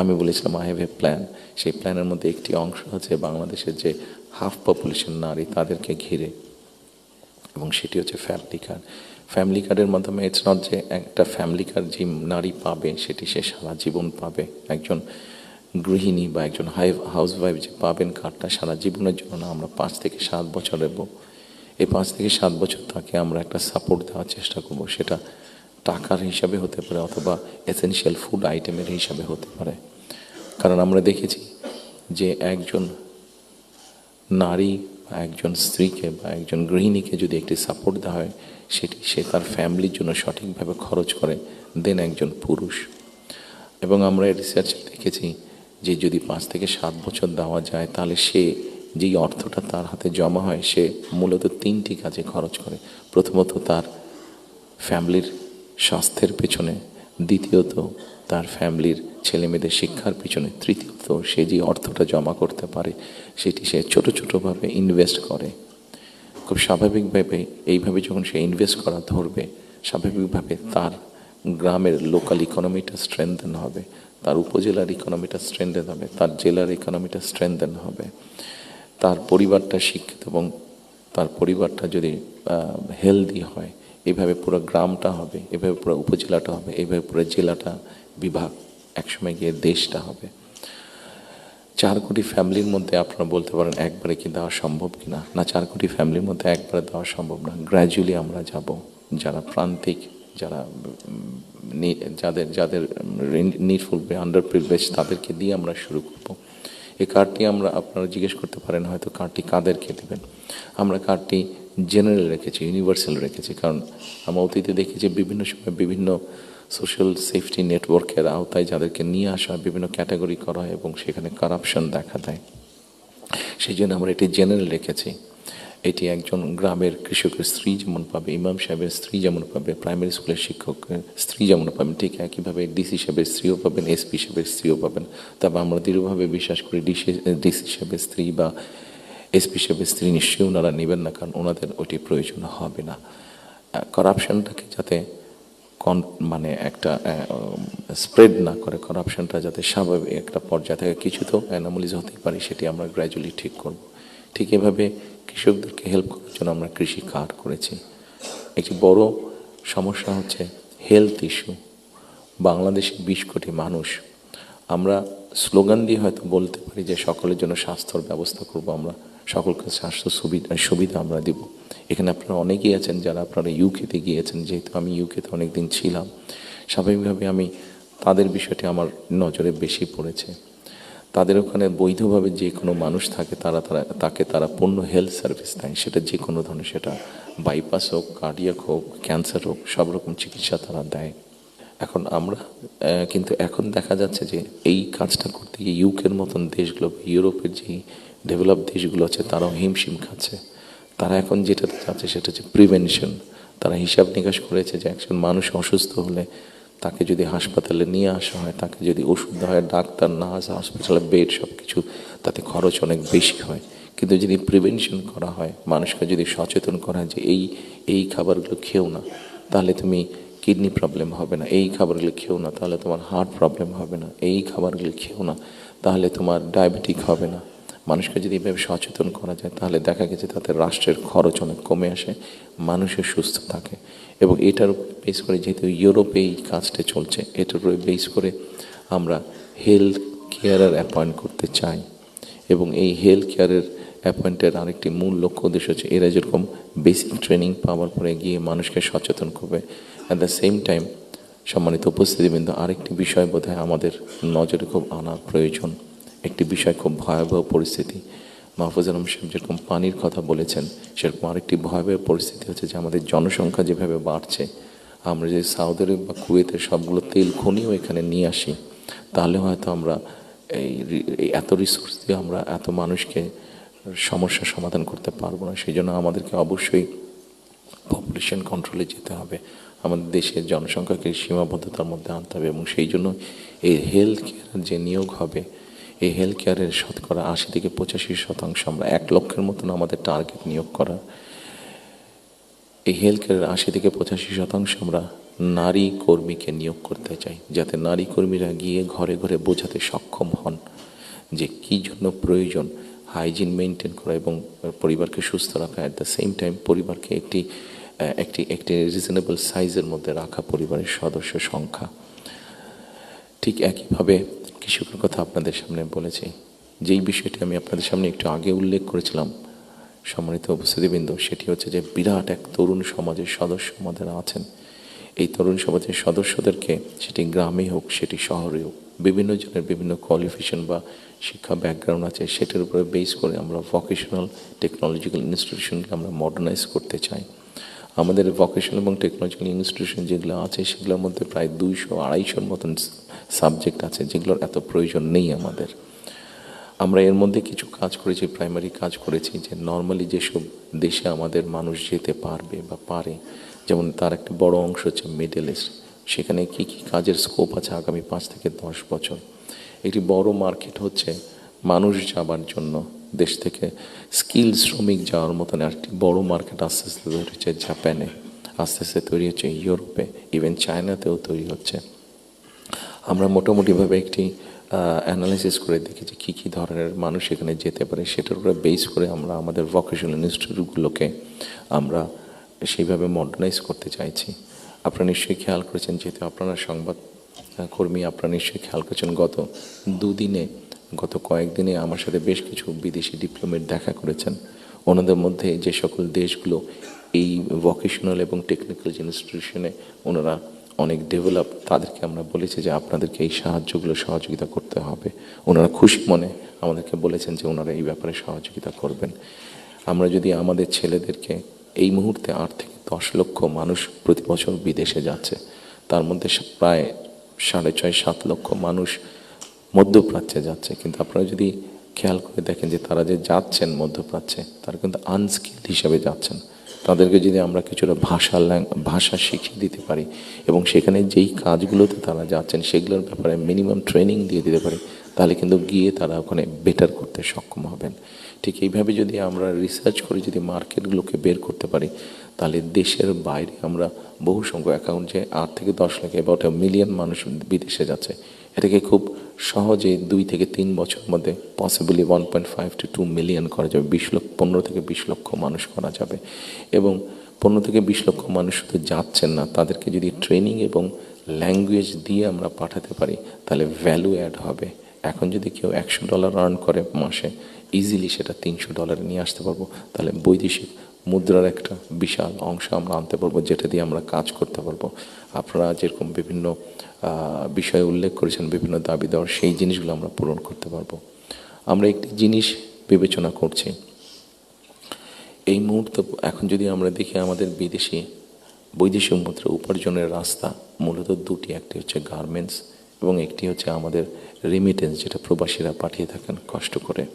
আমি বলেছিলাম I have a plan সেই প্ল্যানের মধ্যে একটি অংশ হচ্ছে বাংলাদেশের যে হাফ পপুলেশন নারী তাদেরকে ঘিরে এবং সেটি হচ্ছে ফ্যামিলি কার্ড ফ্যামিলি কার্ডের মাধ্যমে ইটস নট যে একটা ফ্যামিলি কার্ড যে নারী পাবে, সেটি সে সারা জীবন পাবে। একজন গৃহিণী বা একজন হাই হাউস ওয়াইফ যে পাবেন কার্ডটা সারা জীবনের জন্য না, আমরা পাঁচ থেকে সাত বছর দেব এই পাঁচ থেকে সাত বছর তাকে আমরা একটা সাপোর্ট দেওয়ার চেষ্টা করব। সেটা টাকার হিসাবে হতে পারে অথবা এসেনশিয়াল ফুড আইটেমের হিসাবে হতে পারে। কারণ আমরা দেখেছি যে একজন নারী বা একজন স্ত্রীকে বা একজন গৃহিণীকে যদি একটি সাপোর্ট দেওয়া হয় সেটি সে তার ফ্যামিলির জন্য সঠিকভাবে খরচ করে দেন একজন পুরুষ। এবং আমরা রিসার্চে দেখেছি যে যদি পাঁচ থেকে সাত বছর দেওয়া যায়, তাহলে সে যেই অর্থটা তার হাতে জমা হয়, সে মূলত তিনটি কাজে খরচ করে। প্রথমত তার ফ্যামিলির স্বাস্থ্যের পেছনে, দ্বিতীয়ত তার ফ্যামিলির ছেলেমেয়েদের শিক্ষার পিছনে, তৃতীয়ত সে যে অর্থটা জমা করতে পারে, সেটি সে ছোট ছোটোভাবে ইনভেস্ট করে। খুব স্বাভাবিকভাবে এইভাবে যখন সে ইনভেস্ট করা ধরবে, স্বাভাবিকভাবে তার গ্রামের লোকাল ইকোনমিটা স্ট্রেংথেন হবে, তার উপজেলার ইকোনমিটা স্ট্রেংথেন হবে, তার জেলার ইকোনমিটা স্ট্রেংথেন হবে। তার পরিবারটা শিক্ষিত এবং তার পরিবারটা যদি হেলদি হয় এইভাবে পুরো গ্রামটা হবে, এভাবে পুরো উপজেলাটা হবে, এভাবে পুরো জেলাটা, বিভাগ, একসময় গিয়ে দেশটা হবে। চার কোটি ফ্যামিলির মধ্যে আপনারা বলতে পারেন একবারে কি দেওয়া সম্ভব কি না না চার কোটি ফ্যামিলির মধ্যে একবারে দেওয়া সম্ভব না। গ্র্যাজুয়ালি আমরা যাব, যারা প্রান্তিক, যারা যাদের যাদের নিডফুল আন্ডার প্রিভিলেজ তাদেরকে দিয়ে আমরা শুরু করব। এই কার্ডটি আমরা, আপনারা জিজ্ঞেস করতে পারেন হয়তো কার্ডটি কাদেরকে দেবেন? আমরা কার্ডটি জেনারেল রেখেছি ইউনিভার্সাল রেখেছি। কারণ আমরা অতীতে দেখেছি বিভিন্ন সময় বিভিন্ন সোশ্যাল সেফটি নেটওয়ার্কের আওতায় যাদেরকে নিয়ে আসা হয়, বিভিন্ন ক্যাটাগরি করা হয় এবং সেখানে কারাপশন দেখা দেয়। সেই জন্য আমরা এটি জেনারেল রেখেছি। এটি একজন গ্রামের কৃষকের স্ত্রী যেমন পাবে ইমাম সাহেবের স্ত্রী যেমন পাবে প্রাইমারি স্কুলের শিক্ষকের স্ত্রী যেমন পাবেন ঠিক একইভাবে ডিসি সাহেবের স্ত্রীও পাবেন এসপি সাহেবের স্ত্রীও পাবেন। তবে আমরা দৃঢ়ভাবে বিশ্বাস করি ডিসি ডিসি সাহেবের স্ত্রী বা এসপি সাহেবের স্ত্রী নিশ্চয়ই ওনারা নেবেন না, কারণ ওনাদের ওটি প্রয়োজন হবে না। করাপশনটাকে যাতে কন মানে একটা স্প্রেড না করে করাপশনটা যাতে স্বাভাবিক একটা পর্যায়ে থেকে, কিছু তো অ্যানামলিজ হতেই পারে, সেটি আমরা গ্র্যাজুয়ালি ঠিক করব। ঠিক এভাবে কৃষকদেরকে হেল্প করার জন্য আমরা কৃষি কার্ড করেছি। একটি বড় সমস্যা হচ্ছে হেলথ ইস্যু বাংলাদেশে বিশ কোটি মানুষ, আমরা স্লোগান দিয়ে হয়তো বলতে পারি যে সকলের জন্য স্বাস্থ্যর ব্যবস্থা করব আমরা। সকলকে স্বাস্থ্য সুবিধা সুবিধা আমরা দিব। এখানে আপনারা অনেকেই আছেন যারা আপনারা ইউকেতে গিয়েছেন, যেহেতু আমি ইউকেতে অনেক দিন ছিলাম। স্বাভাবিকভাবে আমি তাদের বিষয়টি আমার নজরে বেশি পড়েছে। তাদের ওখানে বৈধভাবে যে কোনো মানুষ থাকে, তারা তারা, তাকে তারা পূর্ণ হেলথ সার্ভিস দেয়। সেটা যে কোনো ধরনের, সেটা বাইপাস হোক কার্ডিয়াক হোক ক্যান্সার হোক, সব রকম চিকিৎসা তারা দেয়। এখন আমরা কিন্তু এখন দেখা যাচ্ছে যে এই কাজটা করতে গিয়ে ইউকের মতন দেশগুলো ইউরোপের যে ডেভেলপ দেশগুলো আছে, তারাও হিমশিম খাচ্ছে। তারা এখন যেটা চাচ্ছে সেটা হচ্ছে প্রিভেনশন তারা হিসাব নিকাশ করেছে যে একজন মানুষ অসুস্থ হলে তাকে যদি হাসপাতালে নিয়ে আসা হয়, তাকে যদি ওষুধ দেওয়া হয়, ডাক্তার, নার্স হসপিটালে বেড সব কিছু তাতে খরচ অনেক বেশি হয়। কিন্তু যদি প্রিভেনশন করা হয়, মানুষকে যদি সচেতন করা হয় যে এই এই খাবারগুলো খেও না, তাহলে তুমি কিডনি প্রবলেম হবে না। এই খাবারগুলো খেও না, তাহলে তোমার হার্ট প্রবলেম হবে না। এই খাবারগুলো খেও না, তাহলে তোমার ডায়াবেটিক হবে না। মানুষকে যদি এভাবে সচেতন করা যায়, তাহলে দেখা গেছে তাতে রাষ্ট্রের খরচ অনেক কমে আসে, মানুষের সুস্থ থাকে। এবং এটার বেস করে যেহেতু ইউরোপে এই কাজটা চলছে, এটার উপরে বেস করে আমরা হেলথ কেয়ারার অ্যাপয়েন্ট করতে চাই। এবং এই হেলথ কেয়ারের অ্যাপয়েন্টের আরেকটি মূল লক্ষ্য উদ্দেশ্য হচ্ছে, এরা যেরকম বেসিক ট্রেনিং পাওয়ার পরে গিয়ে মানুষকে সচেতন করবে। অ্যাট দ্য সেম টাইম সম্মানিত উপস্থিতিবৃন্দ, আরেকটি বিষয় বোধহয় আমাদের নজরে খুব আনা প্রয়োজন। একটি বিষয় খুব ভয়াবহ পরিস্থিতি। মাহফুজ আলম সাহেব যেরকম পানির কথা বলেছেন, সেরকম আরেকটি ভয়াবহ পরিস্থিতি হচ্ছে যে আমাদের জনসংখ্যা যেভাবে বাড়ছে, আমরা যদি সাউদি আরব বা কুয়েতের সবগুলো তেল খনিও এখানে নিয়ে আসি, তাহলে হয়তো আমরা এই এত রিসোর্স দিয়ে আমরা এত মানুষকে সমস্যার সমাধান করতে পারব না। সেই জন্য আমাদেরকে অবশ্যই পপুলেশন কন্ট্রোলে যেতে হবে। আমাদের দেশের জনসংখ্যাকে সীমাবদ্ধতার মধ্যে আনতে হবে এবং সেই জন্য এই হেলথ কেয়ার যে নিয়োগ হবে এই হেলথ কেয়ারের শতকরা আশি থেকে পঁচাশি শতাংশ আমরা এক লক্ষের মতন আমাদের টার্গেট নিয়োগ করা। এই হেলথ কেয়ারের আশি থেকে পঁচাশি শতাংশ আমরা নারী কর্মীকে নিয়োগ করতে চাই, যাতে নারী কর্মীরা গিয়ে ঘরে ঘরে বোঝাতে সক্ষম হন যে কী জন্য প্রয়োজন হাইজিন মেনটেন করা এবং পরিবারকে সুস্থ রাখা। অ্যাট দ্য সেম টাইম পরিবারকে একটি একটি একটি রিজনেবল সাইজের মধ্যে রাখা পরিবারের সদস্য সংখ্যা। ঠিক একইভাবে কৃষকের কথা আপনাদের সামনে বলেছি। যেই বিষয়টি আমি আপনাদের সামনে একটু আগে উল্লেখ করেছিলাম, সম্মানিত উপস্থিতিবৃন্দ, সেটি হচ্ছে যে বিরাট এক তরুণ সমাজের সদস্য আমাদের আছেন। এই তরুণ সমাজের সদস্যদেরকে সেটি গ্রামে হোক, সেটি শহরে হোক, বিভিন্ন জনের বিভিন্ন কোয়ালিফিকেশন বা শিক্ষা ব্যাকগ্রাউন্ড আছে, সেটার উপরে বেস করে আমরা ভোকেশনাল টেকনোলজিক্যাল ইনস্টিটিউশনকে আমরা মডার্নাইজ করতে চাই। আমাদের ভোকেশনাল এবং টেকনোলজিক্যাল ইনস্টিটিউশন যেগুলো আছে, সেগুলোর মধ্যে প্রায় দুইশো, আড়াইশোর মতন সাবজেক্ট আছে যেগুলোর এত প্রয়োজন নেই আমাদের। আমরা এর মধ্যে কিছু কাজ করেছি প্রাইমারি কাজ করেছি যে নর্মালি যেসব দেশে আমাদের মানুষ যেতে পারবে বা পারে, যেমন তার একটা বড় অংশ হচ্ছে মিডল ইস্ট সেখানে কি কি কাজের স্কোপ আছে আগামী পাঁচ থেকে দশ বছর। একটি বড় মার্কেট হচ্ছে মানুষ যাবার জন্য। দেশ থেকে স্কিল শ্রমিক যাওয়ার মতন একটি বড় মার্কেট আস্তে আস্তে তৈরি হচ্ছে জাপানে, আস্তে আস্তে তৈরি হচ্ছে ইউরোপে ইভেন চায়নাতেও তৈরি হচ্ছে। আমরা মোটামুটিভাবে একটি অ্যানালাইসিস করে দেখি যে কী কী ধরনের মানুষ এখানে যেতে পারে। সেটার উপরে বেস করে আমরা আমাদের ভোকেশনাল ইনস্টিটিউটগুলোকে আমরা সেইভাবে মডার্নাইজ করতে চাইছি। আপনারা নিশ্চয়ই খেয়াল করেছেন, যেহেতু আপনারা সংবাদ কর্মী, আপনারা নিশ্চয়ই খেয়াল করেছেন, গত দুদিনে গত কয়েকদিনে আমার সাথে বেশ কিছু বিদেশি ডিপ্লোমেট দেখা করেছেন। ওনাদের মধ্যে যে সকল দেশগুলো এই ভোকেশনাল এবং টেকনিক্যাল ইনস্টিটিউশনে ওনারা অনেক ডেভেলপ তাদেরকে আমরা বলেছি যে আপনাদেরকে এই সাহায্যগুলো সহযোগিতা করতে হবে। ওনারা খুশি মনে আমাদেরকে বলেছেন যে ওনারা এই ব্যাপারে সহযোগিতা করবেন। আমরা যদি আমাদের ছেলেদেরকে এই মুহূর্তে আট থেকে দশ লক্ষ মানুষ প্রতি বছর বিদেশে যাচ্ছে, তার মধ্যে প্রায় সাড়ে ছয় সাত লক্ষ মানুষ মধ্যপ্রাচ্যে যাচ্ছে। কিন্তু আপনারা যদি খেয়াল করে দেখেন যে তারা যে যাচ্ছেন মধ্যপ্রাচ্যে, তারা কিন্তু আনস্কিল্ড হিসাবে যাচ্ছেন। তাদেরকে যদি আমরা কিছুটা ভাষা ভাষা শিখিয়ে দিতে পারি এবং সেখানে যেই কাজগুলোতে তারা যাচ্ছেন সেগুলোর ব্যাপারে মিনিমাম ট্রেনিং দিয়ে দিতে পারি, তাহলে কিন্তু গিয়ে তারা ওখানে বেটার করতে সক্ষম হবেন। ঠিক এইভাবে যদি আমরা রিসার্চ করে যদি মার্কেটগুলোকে বের করতে পারি, তাহলে দেশের বাইরে আমরা বহু সংখ্যক অ্যাকাউন্ট যে আট থেকে দশ লাখ অ্যাবাউট মিলিয়ন মানুষ বিদেশে যাচ্ছে, এটাকে খুব সহজে দুই থেকে তিন বছরের মধ্যে possibly one point five to two million করা যাবে। বিশ লক্ষ, পনেরো থেকে বিশ লক্ষ মানুষ করা যাবে। এবং পনেরো থেকে বিশ লক্ষ মানুষ শুধু যাচ্ছেন না, তাদেরকে যদি ট্রেনিং এবং ল্যাঙ্গুয়েজ দিয়ে আমরা পাঠাতে পারি, তাহলে ভ্যালু অ্যাড হবে। এখন যদি কেউ একশো ডলার আর্ন করে মাসে ইজিলি সেটা তিনশো ডলারে নিয়ে আসতে পারব। তাহলে বৈদেশিক মুদ্রার একটা বিশাল অংশ আমরা আনতে পারব, যেটা দিয়ে আমরা কাজ করতে পারব। আপনারা যেরকম বিভিন্ন বিষয়ে উল্লেখ করেছেন, বিভিন্ন দাবি দেওয়ার, সেই জিনিসগুলো আমরা পূরণ করতে পারব। আমরা একটি জিনিস বিবেচনা করছি। এই মুহূর্তে এখন যদি আমরা দেখি আমাদের বিদেশি, বৈদেশিক মুদ্রা উপার্জনের রাস্তা, মূলত দুটি, একটি হচ্ছে গার্মেন্টস এবং একটি হচ্ছে আমাদের রেমিটেন্স যেটা প্রবাসীরা পাঠিয়ে থাকেন কষ্ট করে।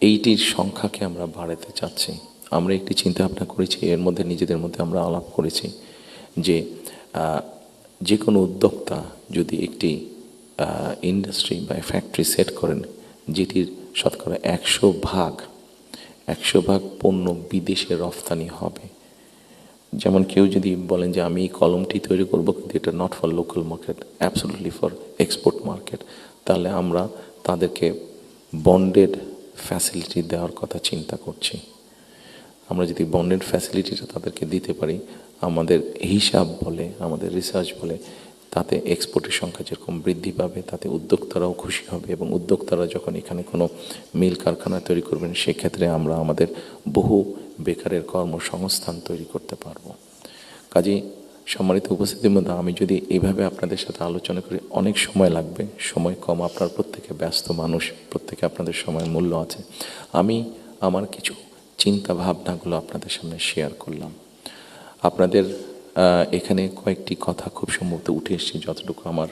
এইটির সংখ্যাকে আমরা বাড়াতে চাচ্ছি। আমরা একটি চিন্তা ভাবনা করেছি, এর মধ্যে, নিজেদের মধ্যে আমরা আলাপ করেছি যে যে কোনো উদ্যোক্তা যদি একটি ইন্ডাস্ট্রি বা ফ্যাক্টরি সেট করেন, যেটির শতকরা একশো ভাগ একশো ভাগ পণ্য বিদেশে রফতানি হবে। যেমন কেউ যদি বলেন যে, আমি কলমটি তৈরি করব, কিন্তু এটা not for local market absolutely for export market তাহলে আমরা তাদেরকে বন্ডেড ফ্যাসিলিটি দেওয়ার কথা চিন্তা করছি। আমরা যদি বন্ডেড ফ্যাসিলিটিটা তাদেরকে দিতে পারি আমাদের হিসাব বলে, আমাদের রিসার্চ বলে, তাতে এক্সপোর্টের সংখ্যা যেরকম বৃদ্ধি পাবে, তাতে উদ্যোক্তারাও খুশি হবে এবং উদ্যোক্তারা যখন এখানে কোনো মিল কারখানা তৈরি করবেন, সেক্ষেত্রে আমরা আমাদের বহু বেকারের কর্মসংস্থান তৈরি করতে পারব। কাজেই সম্মানিত উপস্থিতির মধ্যে আমি যদি এইভাবে আপনাদের সাথে আলোচনা করি, অনেক সময় লাগবে, সময় কম, আপনার প্রত্যেকে ব্যস্ত মানুষ, প্রত্যেকে আপনাদের সময় মূল্য আছে। আমি আমার কিছু চিন্তা ভাবনাগুলো আপনাদের সামনে শেয়ার করলাম। আপনাদের এখানে কয়েকটি কথা খুব সম্ভবত উঠে এসছে যতটুকু আমার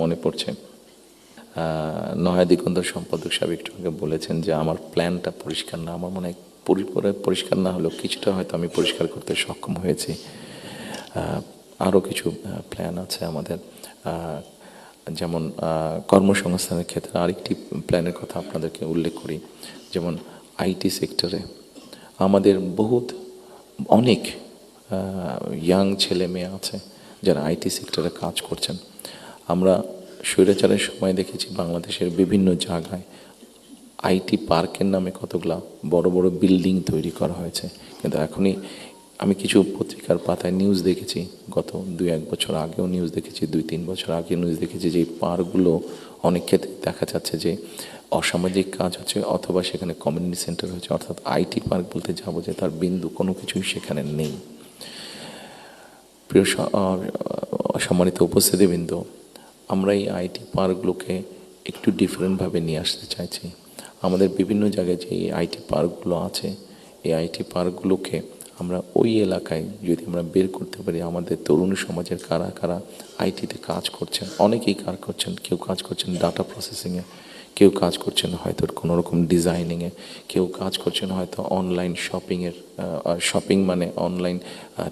মনে পড়ছে। নয়া দিগন্ত সম্পাদক সাহেব একটু আগে বলেছেন যে আমার প্ল্যানটা পরিষ্কার না। আমার মনে হয় পরিষ্কার না হলেও কিছুটা হয়তো আমি পরিষ্কার করতে সক্ষম হয়েছি। আরও কিছু প্ল্যান আছে আমাদের। যেমন কর্মসংস্থানের ক্ষেত্রে আরেকটি প্ল্যানের কথা আপনাদেরকে উল্লেখ করি। যেমন আইটি সেক্টরে আমাদের বহুত, অনেক ইয়াং ছেলে মেয়ে আছে যারা আইটি সেক্টরে কাজ করছেন। আমরা স্বৈরাচারের সময় দেখেছি বাংলাদেশের বিভিন্ন জায়গায় আইটি পার্কের নামে কতগুলা বড় বড় বিল্ডিং তৈরি করা হয়েছে। কিন্তু এখনই আমি কিছু পত্রিকার পাতায় নিউজ দেখেছি। গত দুই এক বছর আগেও নিউজ দেখেছি, দুই তিন বছর আগে নিউজ দেখেছি যে এই পার্কগুলো অনেক ক্ষেত্রে দেখা যাচ্ছে যে অসামাজিক কাজ হচ্ছে অথবা সেখানে কমিউনিটি সেন্টার হচ্ছে। অর্থাৎ আইটি পার্ক বলতে যাব যে তার বিন্দু কোনো কিছুই সেখানে নেই। প্রিয় সম্মানিত উপস্থিতিবৃন্দ, আমরা এই আইটি পার্কগুলোকে একটু ডিফারেন্টভাবে নিয়ে আসতে চাইছি। আমাদের বিভিন্ন জায়গায় যে আইটি পার্কগুলো আছে, এই আইটি পার্কগুলোকে আমরা ওই এলাকায় যদি আমরা বের করতে পারি, আমাদের তরুণ সমাজের কারা কারা আইটিতে কাজ করছেন, অনেকেই কাজ করছেন, কেউ কাজ করছেন ডাটা প্রসেসিংয়ে, কেউ কাজ করছেন হয়তো কোনো রকম ডিজাইনিংয়ে, কেউ কাজ করছেন হয়তো অনলাইন শপিংয়ের শপিং মানে অনলাইন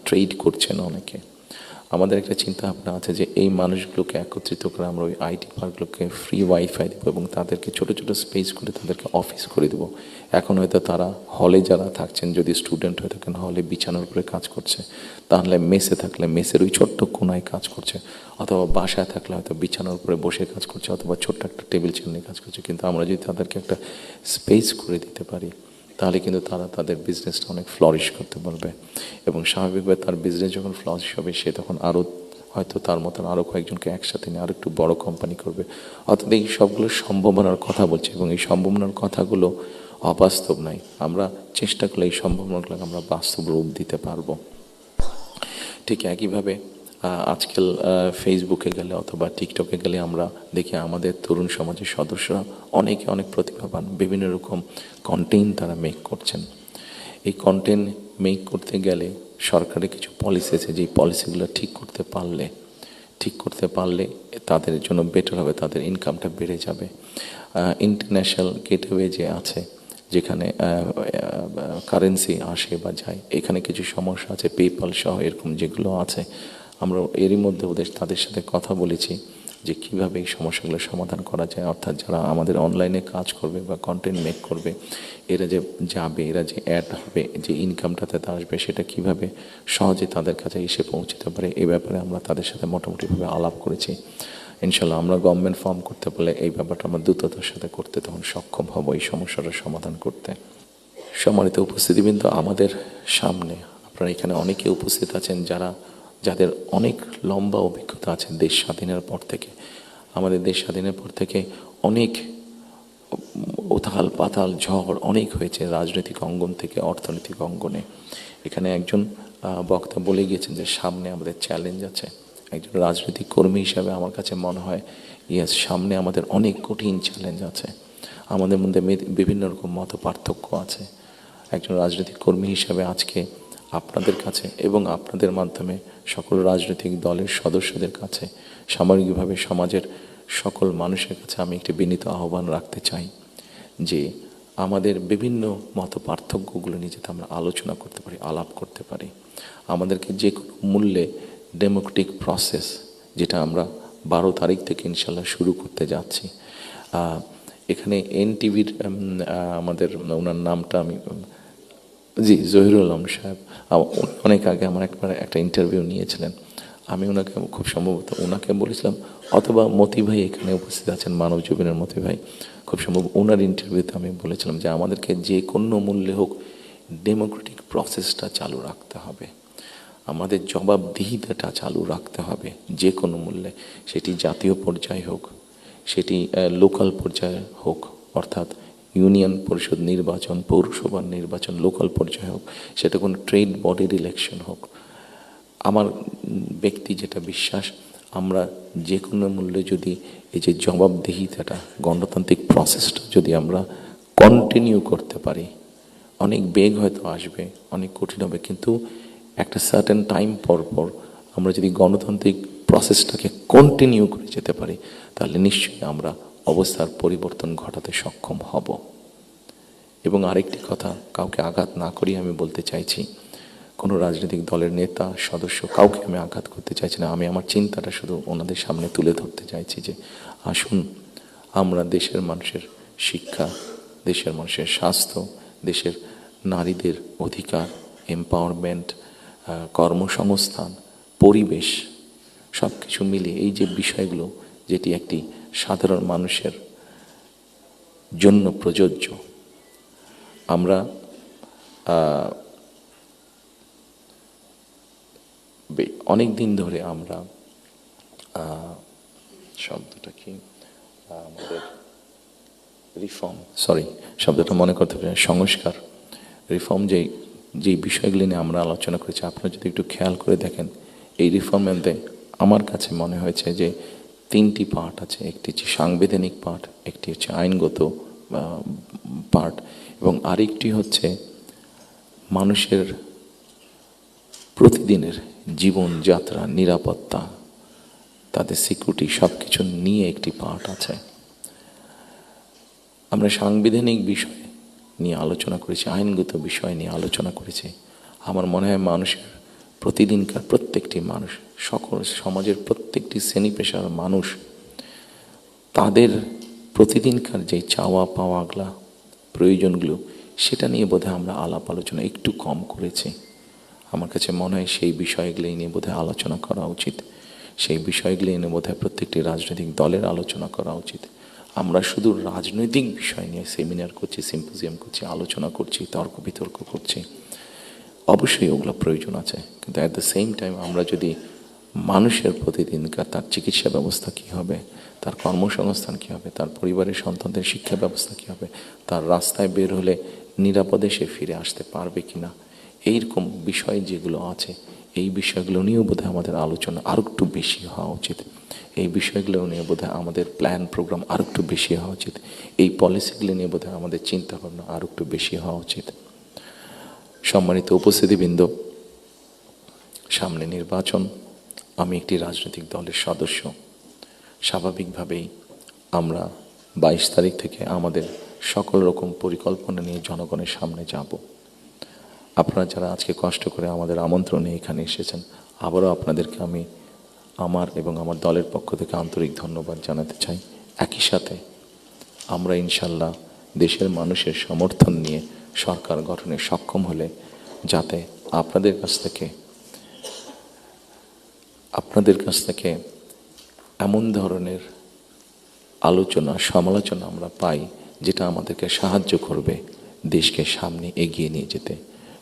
ট্রেড করছেন অনেকে। আমাদের একটা চিন্তা ভাবনা আছে যে এই মানুষগুলোকে একত্রিত করে আমরা ওই আইটি পার্কগুলোকে ফ্রি ওয়াইফাই দেবো এবং তাদেরকে ছোট ছোট স্পেস করে তাদেরকে অফিস করে দেবো। এখন হয়তো তারা হলে যারা থাকছেন, যদি স্টুডেন্ট হয়ে থাকেন হলে বিছানার উপরে কাজ করছে, তাহলে মেসে থাকলে মেসের ওই ছোট্ট কোনায় কাজ করছে, অথবা বাসায় থাকলে হয়তো বিছানার উপরে বসে কাজ করছে, অথবা ছোট্ট একটা টেবিল চেয়ার নিয়ে কাজ করছে, কিন্তু আমরা যদি তাদেরকে একটা স্পেস করে দিতে পারি তাহলে কিন্তু তারা তাদের বিজনেসটা অনেক ফ্লরিশ করতে পারবে। এবং স্বাভাবিকভাবে তার বিজনেস যখন ফ্লরিশ হবে, সে তখন আরও হয়তো তার মতন আরও কয়েকজনকে একসাথে নিয়ে আরও একটু বড় কোম্পানি করবে। অর্থাৎ এই সবগুলো সম্ভাবনার কথা বলছে এবং এই সম্ভাবনার কথাগুলো অবাস্তব নয়। আমরা চেষ্টা করলে এই সম্ভাবনাগুলোকে আমরা বাস্তব রূপ দিতে পারব। ঠিক একইভাবে আজকাল ফেসবুকে গেলে অথবা টিকটকে গেলে আমরা দেখি আমাদের তরুণ সমাজের সদস্যরা অনেকে অনেক প্রতিভাবান। বিভিন্ন রকম কন্টেন্ট তারা মেক করছেন। এই কন্টেন্ট মেক করতে গেলে সরকারের কিছু পলিসি আছে। যেই পলিসিগুলো ঠিক করতে পারলে, ঠিক করতে পারলে তাদের জন্য বেটার হবে, তাদের ইনকামটা বেড়ে যাবে। ইন্টারন্যাশনাল গেটওয়ে যে আছে, যেখানে কারেন্সি আসে বা যায়, এখানে কিছু সমস্যা আছে পেপাল সহ এরকম যেগুলো আছে আমরা এরই মধ্যে ওদের তাদের সাথে কথা বলেছি যে কীভাবে এই সমস্যাগুলো সমাধান করা যায়। অর্থাৎ যারা আমাদের অনলাইনে কাজ করবে বা কন্টেন্ট মেক করবে, এরা যে যাবে, এরা যে অ্যাড হবে, যে ইনকামটাতে তা আসবে, সেটা কীভাবে সহজে তাদের কাছে এসে পৌঁছতে পারে এই ব্যাপারে আমরা তাদের সাথে মোটামুটিভাবে আলাপ করেছি। ইনশাল্লাহ আমরা গভর্নমেন্ট ফর্ম করতে পারলে এই ব্যাপারটা আমরা দ্রুততার সাথে করতে তখন সক্ষম হব এই সমস্যাটার সমাধান করতে। সম্মানিত উপস্থিতিবৃন্দ, আমাদের সামনে আপনারা এখানে অনেকে উপস্থিত আছেন যারা যাদের অনেক লম্বা অভিজ্ঞতা আছে দেশ স্বাধীনের পর থেকে। আমাদের দেশ স্বাধীনের পর থেকে অনেক উথাল পাতাল ঝড় অনেক হয়েছে রাজনৈতিক অঙ্গন থেকে অর্থনৈতিক অঙ্গনে। এখানে একজন বক্তা বলে গিয়েছেন যে সামনে আমাদের চ্যালেঞ্জ আছে। একজন রাজনৈতিক কর্মী হিসাবে আমার কাছে মনে হয় ইয়াস সামনে আমাদের অনেক কঠিন চ্যালেঞ্জ আছে। আমাদের মধ্যে বিভিন্ন রকম মত পার্থক্য আছে। একজন রাজনৈতিক কর্মী হিসাবে আজকে আপনাদের কাছে এবং আপনাদের মাধ্যমে সকল রাজনৈতিক দলের সদস্যদের কাছে, সামগ্রিকভাবে সমাজের সকল মানুষের কাছে আমি একটি বিনীত আহ্বান রাখতে চাই যে আমাদের বিভিন্ন মত পার্থক্যগুলো নিয়ে যাতে আমরা আলোচনা করতে পারি, আলাপ করতে পারি। আমাদেরকে যে কোনো মূল্যে ডেমোক্রেটিক প্রসেস যেটা আমরা বারো তারিখ থেকে ইনশাল্লাহ শুরু করতে যাচ্ছি। এখানে এন টিভির আমাদের ওনার নামটা আমি জি, জহিরুল আলম সাহেব অনেক আগে আমার একবার একটা ইন্টারভিউ নিয়েছিলেন। আমি ওনাকে খুব সম্ভবত ওনাকে বলেছিলাম, অথবা মতি ভাই এখানে উপস্থিত আছেন, মানব জীবনের মতি ভাই। খুব সম্ভব ওনার ইন্টারভিউতে আমি বলেছিলাম যে আমাদেরকে যে কোনো মূল্যে হোক ডেমোক্রেটিক প্রসেসটা চালু রাখতে হবে। আমাদের জবাবদিহিতাটা চালু রাখতে হবে যে কোনো মূল্যে। সেটি জাতীয় পর্যায়ে হোক, সেটি লোকাল পর্যায়ে হোক, অর্থাৎ ইউনিয়ন পরিষদ নির্বাচন পৌরসভার নির্বাচন, লোকাল পর্যায়ে হোক, সেটা কোনো ট্রেড বডির ইলেকশন হোক, আমার ব্যক্তি যেটা বিশ্বাস, আমরা যে কোনো মূল্যে যদি এই যে জবাবদিহিতাটা, গণতান্ত্রিক প্রসেসটা যদি আমরা কন্টিনিউ করতে পারি, অনেক বেগ হয়তো আসবে, অনেক কঠিন হবে, কিন্তু একটা সার্টেন টাইম পর পর আমরা যদি গণতান্ত্রিক প্রসেসটাকে কন্টিনিউ করে যেতে পারি, তাহলে নিশ্চয়ই আমরা অবস্থার পরিবর্তন ঘটাতে সক্ষম হব। এবং আরেকটি কথা, কাউকে আঘাত না করিয়ে আমি বলতে চাইছি, কোনো রাজনৈতিক দলের নেতা, সদস্য কাউকে আমি আঘাত করতে চাইছি না। আমি আমার চিন্তাটা শুধু ওনাদের সামনে তুলে ধরতে চাইছি যে, আসুন, আমরা দেশের মানুষের শিক্ষা, দেশের মানুষের স্বাস্থ্য, দেশের নারীদের অধিকার এম্পাওয়ারমেন্ট কর্মসংস্থান, পরিবেশ সব কিছু মিলিয়ে এই যে বিষয়গুলো, যেটি একটি সাধারণ মানুষের জন্য প্রযোজ্য। আমরা অনেক দিন ধরে আমরা শব্দটা কি? আমাদের রিফর্ম সরি শব্দটা মনে করতে পারি সংস্কার রিফর্ম যে যেই বিষয়গুলি নিয়ে আমরা আলোচনা করেছি, আপনারা যদি একটু খেয়াল করে দেখেন, এই রিফর্মের আমার কাছে মনে হয়েছে যে তিনটি পার্ট আছে, একটি হচ্ছে সাংবিধানিক পার্ট একটি হচ্ছে আইনগত পার্ট এবং আরেকটি হচ্ছে মানুষের প্রতিদিনের জীবনযাত্রা, নিরাপত্তা, তাদের সিকিউরিটি সব কিছু নিয়ে একটি পার্ট আছে। আমরা সাংবিধানিক বিষয় নিয়ে আলোচনা করেছি, আইনগত বিষয় নিয়ে আলোচনা করেছি। আমার মনে হয় মানুষের প্রতিদিনকার প্রত্যেকটি মানুষ সকল সমাজের প্রত্যেকটি শ্রেণি পেশার মানুষ তাদের প্রতিদিনকার যে চাওয়া পাওয়াগুলা প্রয়োজনগুলো, সেটা নিয়ে বোধহয় আমরা আলাপ আলোচনা একটু কম করেছি। আমার কাছে মনে হয় সেই বিষয়গুলি নিয়ে বোধহয় আলোচনা করা উচিত। সেই বিষয়গুলি নিয়ে বোধহয় প্রত্যেকটি রাজনৈতিক দলের আলোচনা করা উচিত। আমরা শুধু রাজনৈতিক বিষয় নিয়ে সেমিনার করছি সিম্পোজিয়াম করছি, আলোচনা করছি তর্ক বিতর্ক করছি। অবশ্যই ওগুলো প্রয়োজন আছে। কিন্তু অ্যাট দ্য সেম টাইম আমরা যদি মানুষের প্রতিদিনকার তার চিকিৎসা ব্যবস্থা কী হবে? তার কর্মসংস্থান কী হবে? তার পরিবারের সন্তানদের শিক্ষা ব্যবস্থা কী হবে? তার রাস্তায় বের হলে নিরাপদে সে ফিরে আসতে পারবে কি না এইরকম বিষয় যেগুলো আছে, এই বিষয়গুলো নিয়েও বোধহয় আমাদের আলোচনা আরও একটু বেশি হওয়া উচিত। এই বিষয়গুলো নিয়ে বোধহয় আমাদের প্ল্যান প্রোগ্রাম আরও একটু বেশি হওয়া উচিত। এই পলিসিগুলো নিয়ে বোধহয় আমাদের চিন্তা ভাবনা আরও একটু বেশি হওয়া উচিত। সম্মানিত উপস্থিতিবৃন্দ, সামনে নির্বাচন। আমি একটি রাজনৈতিক দলের সদস্য। স্বাভাবিকভাবেই আমরা বাইশ তারিখ থেকে আমাদের সকল রকম পরিকল্পনা নিয়ে জনগণের সামনে যাব। আপনারা যারা আজকে কষ্ট করে আমাদের আমন্ত্রণে এখানে এসেছেন, আবারও আপনাদেরকে আমি আমার এবং আমার দলের পক্ষ থেকে আন্তরিক ধন্যবাদ জানাতে চাই। একই সাথে আমরা ইনশাল্লাহ দেশের মানুষের সমর্থন নিয়ে সরকার গঠনে সক্ষম হলে যাতে আপনাদের কাছ থেকে আপনাদের কাছ থেকে এমন ধরনের আলোচনা, সমালোচনা আমরা পাই যেটা আমাদেরকে সাহায্য করবে দেশকে সামনে এগিয়ে নিয়ে যেতে।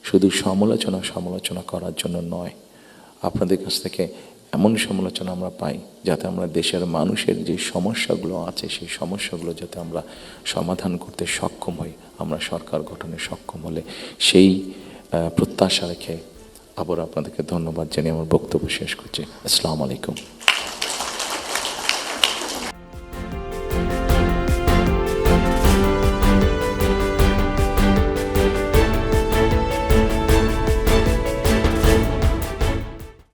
শুধু সমালোচনা সমালোচনা করার জন্য নয়, আপনাদের কাছ থেকে এমন সমালোচনা আমরা পাই যাতে আমরা দেশের মানুষের যে সমস্যাগুলো আছে, সেই সমস্যাগুলো যাতে আমরা সমাধান করতে সক্ষম হই, আমরা সরকার গঠনে সক্ষম হলে সেই প্রত্যাশা রেখে আবার আপনাদেরকে ধন্যবাদ জানিয়ে আমার বক্তব্য শেষ করছি। আসসালামু আলাইকুম।